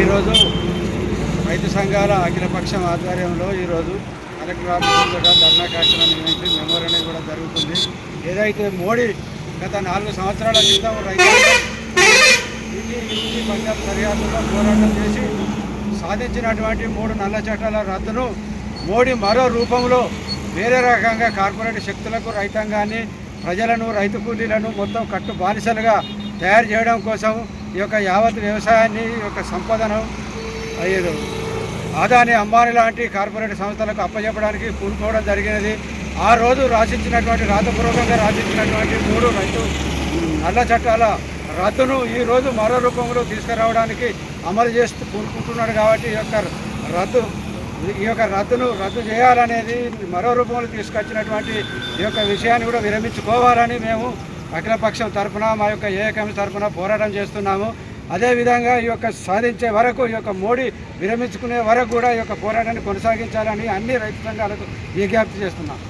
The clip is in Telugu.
ఈరోజు రైతు సంఘాల అఖిలపక్షం ఆధ్వర్యంలో ఈరోజు కలెక్టర్ ఆఫీస్ ధర్నా కార్యక్రమం నిర్వహించి మెమోరీ అనేది కూడా జరుగుతుంది. ఏదైతే మోడీ గత నాలుగు సంవత్సరాల క్రితం రైతు పంజాబ్ సరిహద్దులో పోరాటం చేసి సాధించినటువంటి మూడు నల్ల చట్టాల రద్దును మోడీ మరో రూపంలో వేరే రకంగా కార్పొరేట్ శక్తులకు రైతాంగాన్ని ప్రజలను రైతు కూలీలను మొత్తం కట్టు బానిసలుగా తయారు చేయడం కోసం ఈ యొక్క యావత్ వ్యవసాయాన్ని ఈ యొక్క సంపదను అయ్యేది ఆదాని అంబానీ లాంటి కార్పొరేట్ సంస్థలకు అప్పచెప్పడానికి పూనుకోవడం జరిగినది. ఆ రోజు రాసించినటువంటి రాతపూర్వకంగా రాసించినటువంటి మూడు రైతు నల్ల చట్టాల రద్దును ఈ రోజు మరో రూపంలో తీసుకురావడానికి అమలు చేస్తూ పూనుకుంటున్నాడు కాబట్టి ఈ యొక్క రద్దు ఈ యొక్క రద్దును రద్దు చేయాలనేది మరో రూపంలో తీసుకొచ్చినటువంటి ఈ యొక్క విషయాన్ని కూడా విరమించుకోవాలని మేము అఖిలపక్షం తరఫున మా యొక్క ఏకమి తరఫున పోరాటం చేస్తున్నాము. అదేవిధంగా ఈ యొక్క సాధించే వరకు ఈ యొక్క మోడీ విరమించుకునే వరకు కూడా ఈ యొక్క పోరాటాన్ని కొనసాగించాలని అన్ని రైతు సంఘాలకు విజ్ఞప్తి చేస్తున్నాం.